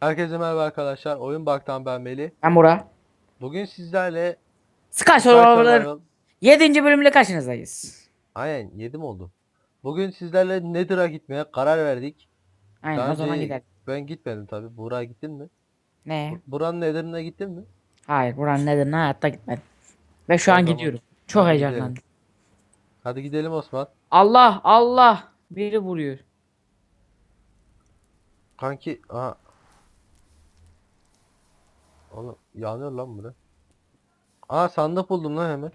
Herkese merhaba arkadaşlar. Oyun Bak'tan ben Melih. Ben Bora. Bugün sizlerle Sky Sky Survivor Survival- 7. bölümle karşınızdayız. Aynen yedim oldu. Bugün sizlerle Nether'a gitmeye karar verdik. Aynen Daha o zaman gidelim. Ben gitmedim tabi. Buğra gittin mi? Ne? Buranın Nether'ına gittin mi? Hayır buranın nedir ne hayatta gitmedim. Ve şu O an gidiyorum. Çok Hadi heyecanlandım. gidelim. Hadi gidelim Osman. Allah Allah. Biri vuruyor. Kanki aha. Oğlum yanıyor lan bura. Aa sandık buldum lan hemen.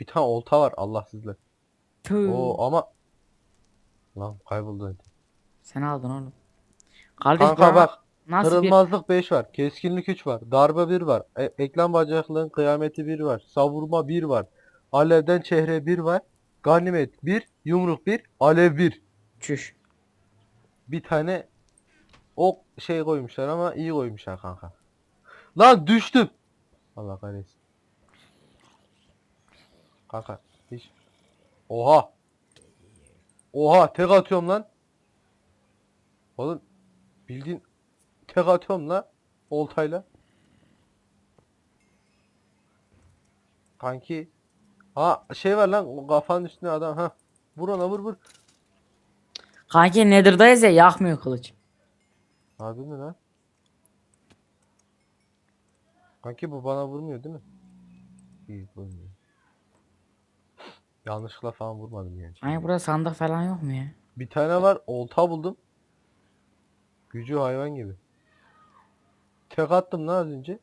Bir tane olta var Allahsızlar. Tüh. Oo ama Lan kayboldu. Sen aldın oğlum. Kardeş Kanka bana bak nasıl bir... Kırılmazlık 5 var. Keskinlik 3 var. Darbe 1 var. E- eklem bacaklığın kıyameti 1 var. Savurma 1 var. Alevden çehre 1 var. Ganimet 1. Yumruk 1. Alev 1. Çüş. Bir tane ok şey koymuşlar ama iyi koymuşlar kanka. Lan düştüm. Allah kahretsin. Kanka hiç. Oha. Oha tek atıyorum lan. Oğlum bildiğin tek atıyorum la oltayla. Kanki. Ha şey var lan o kafanın üstüne adam ha. Vur ona vur vur. Kanki Nether'dayız ya yakmıyor kılıç. Harbi mi lan? Kanki bu bana vurmuyor değil mi? İyi vurmuyor. Yanlışlıkla falan vurmadım yani. Hani burada sandık falan yok mu ya? Bir tane var olta buldum. Gücü hayvan gibi. Tek attım lan az önce.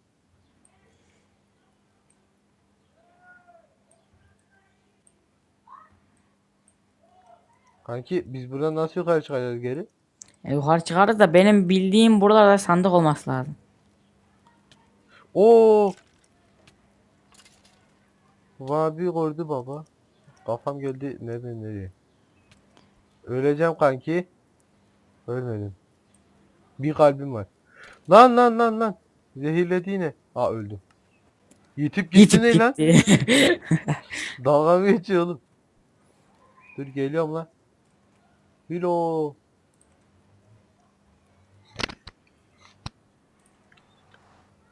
Kanki biz buradan nasıl yukarı çıkacağız geri? E, yukarı çıkarız da benim bildiğim buralarda sandık olması lazım. Oo! Vabi gördü baba. Kafam geldi nereden nereye? Öleceğim kanki. Ölmedim. Bir kalbim var. Lan lan lan lan. Zehirledi yine. Aa öldüm. Yitip gitti ne lan? Dalga mı geçiyor oğlum? Dur geliyorum lan. Hilo.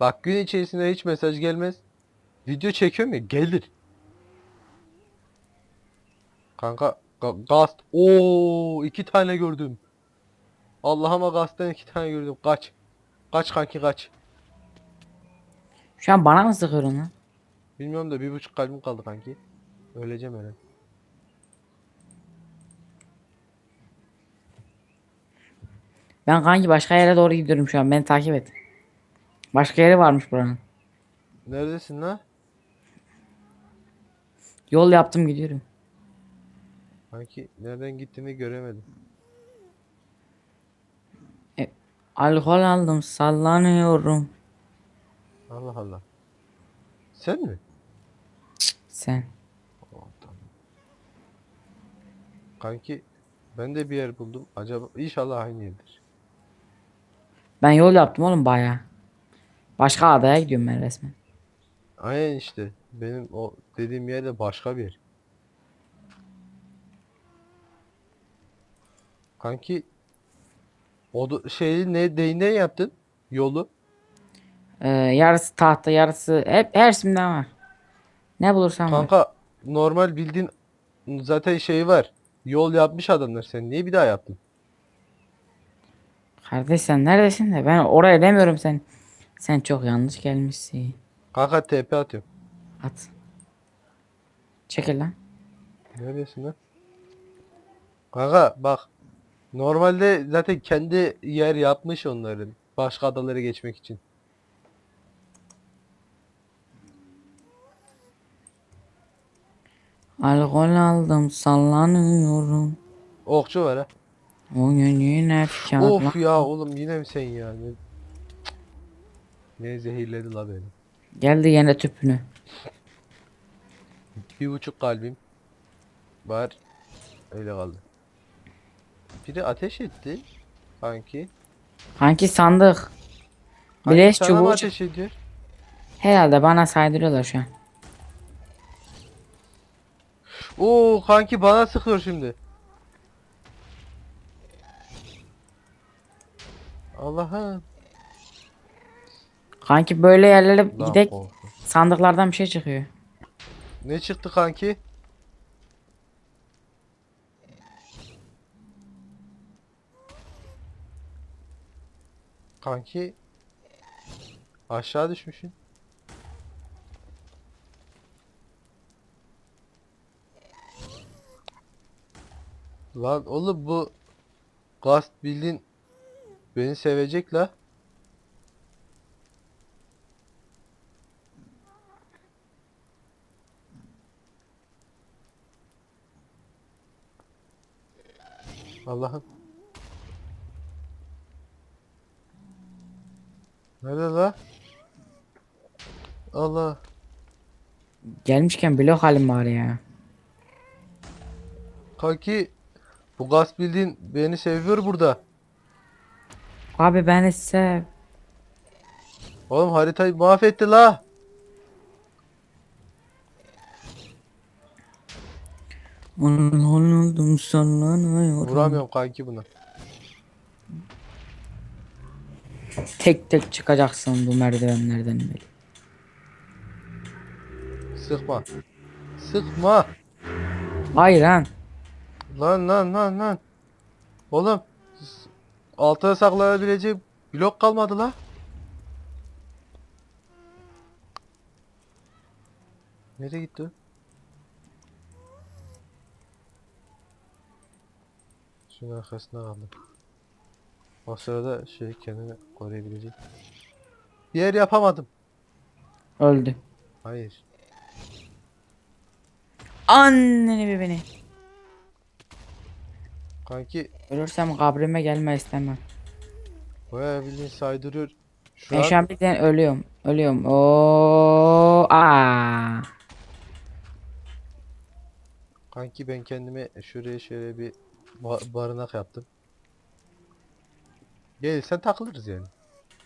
Bak gün içerisinde hiç mesaj gelmez. Video çekiyorum ya gelir. Kanka ga- gast. Oo iki tane gördüm. Allah'ıma gasttan iki tane gördüm. Kaç. Kaç kanki kaç. Şu an bana mı sıkıyorsun lan? Bilmiyorum da bir buçuk kalbim kaldı kanki. Öleceğim öyle. Ben kanki başka yere doğru gidiyorum şu an. Beni takip et. Başka yeri varmış buranın. Neredesin lan? Yol yaptım gidiyorum. Kanki nereden gittiğimi göremedim. Alkol aldım sallanıyorum. Allah Allah. Sen mi? Sen. Oh, tamam. Kanki ben de bir yer buldum. Acaba inşallah aynı yerdir. Ben yol yaptım oğlum baya. Başka adaya gidiyorum ben resmen. Aynen işte. Benim o dediğim yer de başka bir yer. Kanki o şeyi ne değneği yaptın? Yolu. Ee, yarısı tahta yarısı hep her simden var. Ne bulursan var. Kanka normal bildiğin zaten şey var. Yol yapmış adamlar. Sen niye bir daha yaptın? Kardeş sen neredesin de ben oraya demiyorum sen. Sen çok yanlış gelmişsin. Kanka TP atıyorum. At. Çekil lan. Neredesin lan? Kanka bak. Normalde zaten kendi yer yapmış onların. Başka adaları geçmek için. Alkol aldım sallanıyorum. Okçu var ha. O gün yine Of ya oğlum yine mi sen ya? Ne, zehirledi la beni. Geldi yine tüpünü. Bir buçuk kalbim var. Öyle kaldı. Biri ateş etti. Sanki. Hangi sandık? Hangi Bileş sana mı çubuğu. ateş ediyor? Herhalde bana saydırıyorlar şu an. Oo kanki bana sıkıyor şimdi. Allah'ım. Kanki böyle yerlere Lan gidek korktum. sandıklardan bir şey çıkıyor. Ne çıktı kanki? Kanki aşağı düşmüşsün. Lan oğlum bu gaz bildin beni sevecek la. Allah'ım. Nerede la? Allah. Gelmişken blok halim var ya. Kanki bu gaz bildiğin beni seviyor burada. Abi beni sev. Oğlum haritayı mahvetti la. Oldum sallanıyorum. Vuramıyorum kanki buna. Tek tek çıkacaksın bu merdivenlerden beri. Sıkma. Sıkma. Hayır lan. Lan lan lan lan. Oğlum altına saklanabilecek blok kalmadı la. Nereye gitti Şunun arkasına kaldı. O sırada şey kendini koruyabilecek. Bir yer yapamadım. Öldü. Hayır. Anneni bir beni. Kanki Ölürsem kabrime gelme istemem. bayağı bildiğin saydırıyor. Şu Ben an şu an birden ölüyorum. Ölüyorum. Oo, aa. Kanki ben kendime şuraya şöyle bir ba- barınak yaptım. Gelirsen takılırız yani.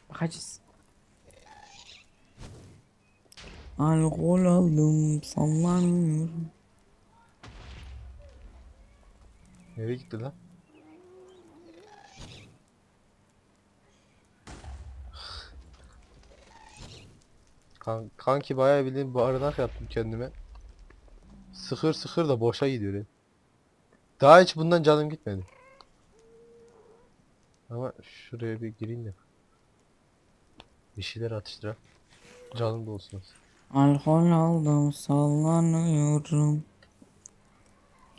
Bakacağız. Alkol aldım sallanıyorum. Nereye gitti lan? Kan kanki bayağı bildiğin barınak yaptım kendime. Sıkır sıkır da boşa gidiyor. Daha hiç bundan canım gitmedi. Ama şuraya bir gireyim de. Bir şeyler atıştırak. Canım da olsun. Alkol aldım sallanıyorum.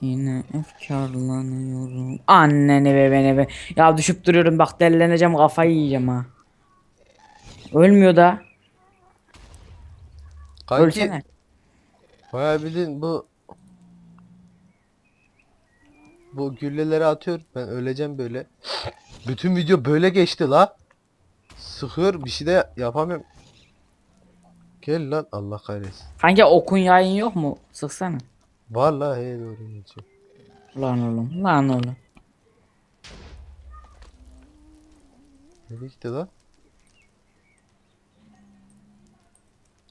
Yine efkarlanıyorum. Anneni be beni be. Ya düşüp duruyorum bak delileneceğim kafayı yiyeceğim ha. Ölmüyor da. Kanki Ölsene. Bayağı bildiğin bu bu gülleleri atıyor. Ben öleceğim böyle. Bütün video böyle geçti la. Sıkıyor bir şey de yapamıyorum. Gel lan Allah kahretsin. Kanka okun yayın yok mu? Sıksana. Vallahi he doğru geçiyor. Lan oğlum. Lan oğlum. Nereye gitti lan?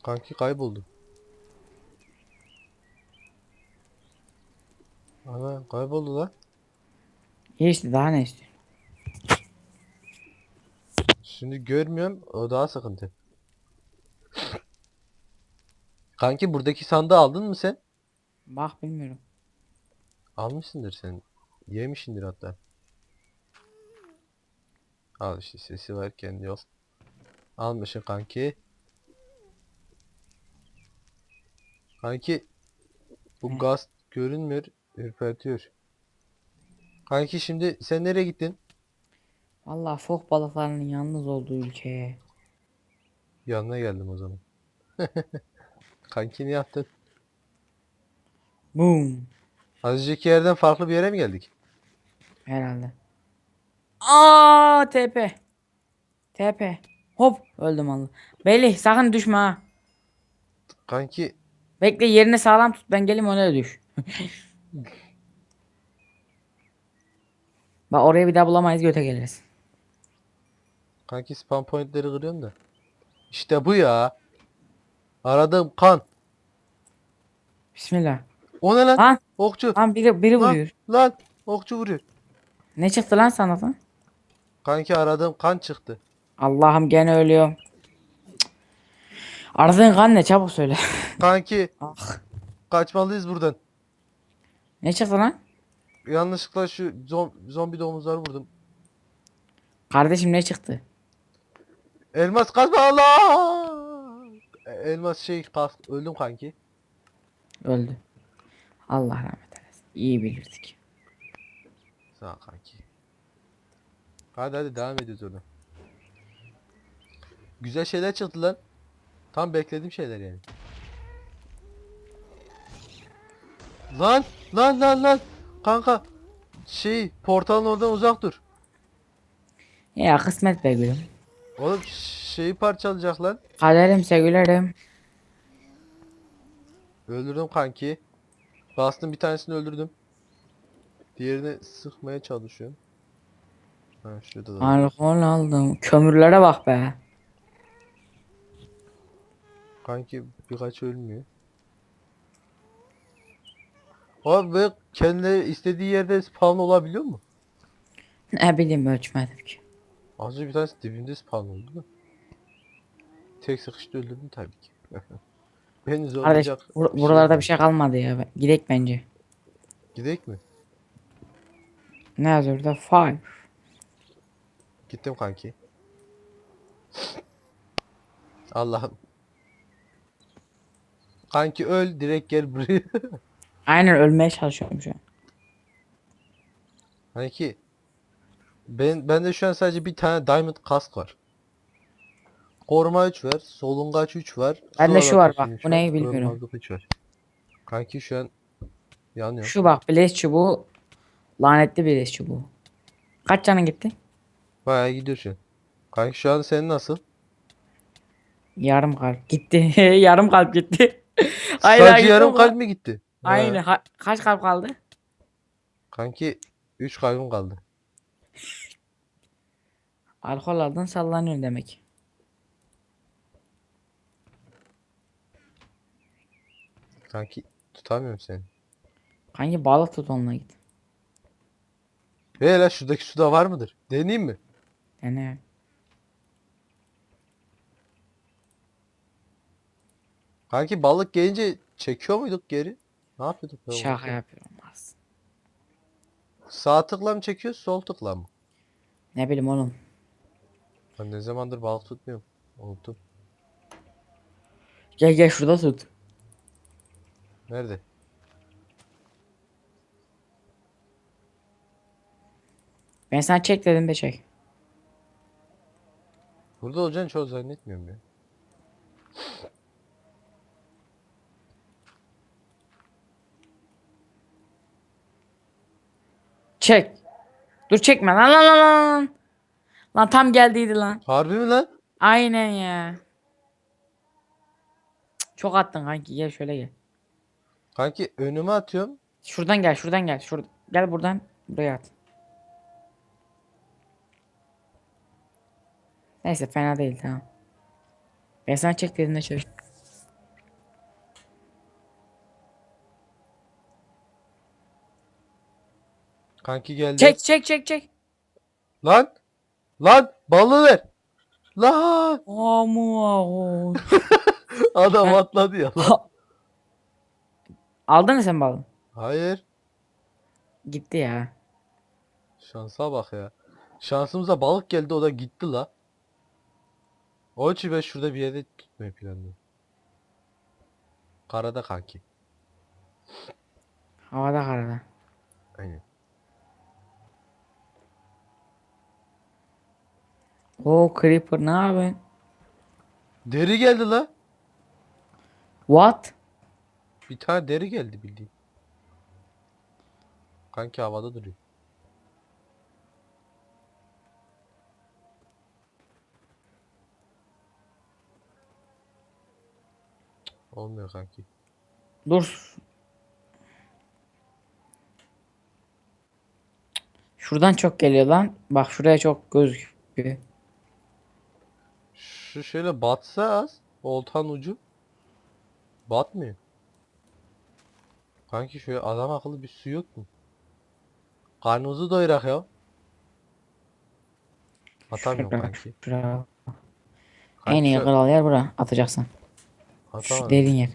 Kanki kayboldu. Ana kayboldu lan. İyi işte daha ne istiyorsun? Şimdi görmüyorum. O daha sıkıntı. Kanki buradaki sandığı aldın mı sen? Bak bilmiyorum. Almışsındır sen. Yemişsindir hatta. Al işte sesi varken yol. Almışsın kanki. Kanki bu Hı. gaz görünmüyor, ürpertiyor. Kanki şimdi sen nereye gittin? Vallahi fok balıklarının yalnız olduğu ülkeye. Yanına geldim o zaman. Kanki ne yaptın? Boom. Az önceki yerden farklı bir yere mi geldik? Herhalde. Aa TP. TP. Hop öldüm Allah. Belli sakın düşme ha. Kanki Bekle yerini sağlam tut ben geleyim ona düş. Bak oraya bir daha bulamayız göte geliriz. Kanki spam pointleri kırıyorum da. İşte bu ya. Aradığım kan. Bismillah. O ne lan? Lan Okçu. lan biri, biri Lan, vuruyor. lan. Okçu vuruyor. Ne çıktı lan sana lan? Kanki aradığım kan çıktı. Allah'ım gene ölüyorum. Aradığın kan ne çabuk söyle. Kanki ah. kaçmalıyız buradan. Ne çıktı lan? Yanlışlıkla şu zom- zombi domuzları vurdum. Kardeşim ne çıktı? Elmas kazma Allah! E, Elmas şey kas öldüm kanki. Öldü. Allah rahmet eylesin. İyi bilirdik. Sağ ol kanki. Hadi hadi devam ediyoruz ona. Güzel şeyler çıktı lan. Tam beklediğim şeyler yani. Lan lan lan lan. Kanka şey portalın oradan uzak dur. Ya kısmet be gülüm. Oğlum şeyi parçalayacak lan. Kaderimse gülerim. Öldürdüm kanki. Bastım bir tanesini öldürdüm. Diğerini sıkmaya çalışıyorum. Ha şurada da. Alkol aldım. Kömürlere bak be. Kanki birkaç ölmüyor. Abi ve kendileri istediği yerde spawn olabiliyor mu? Ne bileyim ölçmedim ki. Az önce bir tanesi dibimde spawn oldu da. Tek sıkıştı öldürdüm tabii ki. Beni Kardeş zorlayacak. bur- bir buralarda yok. bir şey kalmadı ya. Gidek bence. Gidek mi? Ne yazıyor orada? Five. Gittim kanki. Allah'ım. Kanki öl direkt gel buraya. Aynen ölmeye çalışıyorum şu an. Kanki. Ben bende şu an sadece bir tane diamond kask var. Koruma 3 var, solungaç 3 var. Bende şu var bak, bu neyi bilmiyorum. kırılmazlık üç var. Kanki şu an yanıyor. Şu bak Blaze çubuğu. Lanetli Blaze çubuğu. Kaç canın gitti? Bayağı gidiyor şu an. Kanki şu an senin nasıl? Yarım kalp gitti. Yarım kalp gitti. Hayır, Sadece yarım kalp mi gitti? Aynı. He. Ha- kaç kalp kaldı? Kanki 3 kalbim kaldı. Alkol aldın sallanıyorsun demek. Kanki tutamıyorum seni. Hangi balık tut onunla git. Ve la şuradaki suda var mıdır? Deneyeyim mi? Dene. Kanki balık gelince çekiyor muyduk geri? Ne yapıyorduk? be Şaka yapıyorum aslında. Sağ tıkla mı çekiyoruz, sol tıkla mı? Ne bileyim oğlum. Ben ne zamandır balık tutmuyorum. Unuttum. Gel gel şurada tut. Nerede? Ben sana çek dedim de çek. Burada olacağını çoğu zannetmiyorum ya. Çek. Dur çekme lan lan lan lan. Lan tam geldiydi lan. Harbi mi lan? Aynen ya. Cık, Çok attın kanki gel şöyle gel. Kanki önüme atıyorum. Şuradan gel şuradan gel. Şur gel buradan buraya at. Neyse fena değil tamam. Ben sana çek dedim de çek. Kanki geldi. Çek çek çek çek. Lan! Lan! Balığı ver! Lan! Amu Adam atladı ya. lan. Aldın mı sen balı? Hayır. Gitti ya. Şansa bak ya. Şansımıza balık geldi o da gitti la. O için ben şurada bir yerde tutmayı planlıyorum. Karada kanki. Havada karada. Aynen. O creeper ne yapıyorsun? Deri geldi la. What? Bir tane deri geldi bildiğin. Kanki havada duruyor. Olmuyor kanki. Dur. Şuradan çok geliyor lan. Bak şuraya çok gözüküyor. Şu şöyle batsa az. Oltan ucu. Batmıyor. Kanki şöyle adam akıllı bir su yok mu? Karnımızı doyurak ya. Atamıyorum kanki. şurada. Kanki En iyi şu- kral yer bura. Atacaksın. Şu Atamadım. derin yer.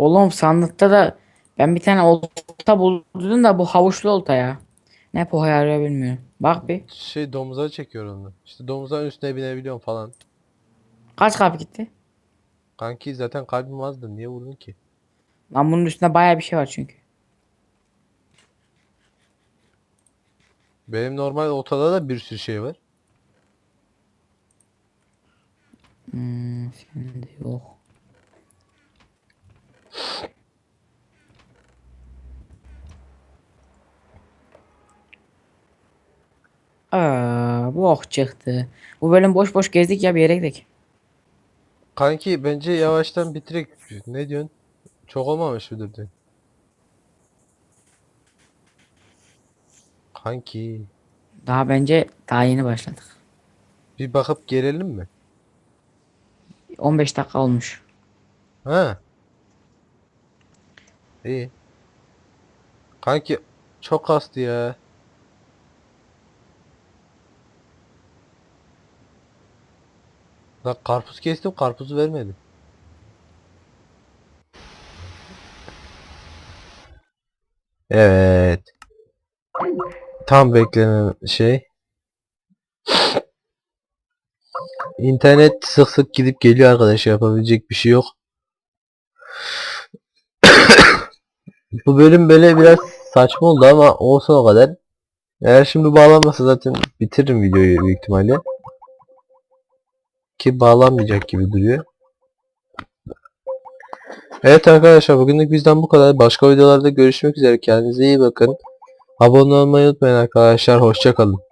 Oğlum sandıkta da ben bir tane olta buldum da bu havuçlu olta ya. Ne poha yarıyor bilmiyorum. Bak bir. Şey domuza çekiyor onu. İşte domuzların üstüne binebiliyorum falan. Kaç kalp gitti? Kanki zaten kalbim azdı. Niye vurdun ki? Lan bunun üstünde baya bir şey var çünkü. Benim normal otada da bir sürü şey var. Hmm, senin de yok. Aa, bu ok çıktı. Bu bölüm boş boş gezdik ya bir yere gidelim. Kanki bence yavaştan bitirek. Ne diyorsun? Çok olmamış mıdır diyorsun? Kanki Daha bence daha yeni başladık. bir bakıp gelelim mi? 15 dakika olmuş. Ha. İyi. Kanki çok kastı ya. Lan karpuz kestim karpuzu vermedi. Evet. Tam beklenen şey. İnternet sık sık gidip geliyor arkadaş yapabilecek bir şey yok. Bu bölüm böyle biraz saçma oldu ama olsun o kadar. Eğer şimdi bağlanmasa zaten bitiririm videoyu büyük ihtimalle. Ki bağlanmayacak gibi duruyor. Evet arkadaşlar bugünlük bizden bu kadar. Başka videolarda görüşmek üzere. Kendinize iyi bakın. Abone olmayı unutmayın arkadaşlar. Hoşçakalın.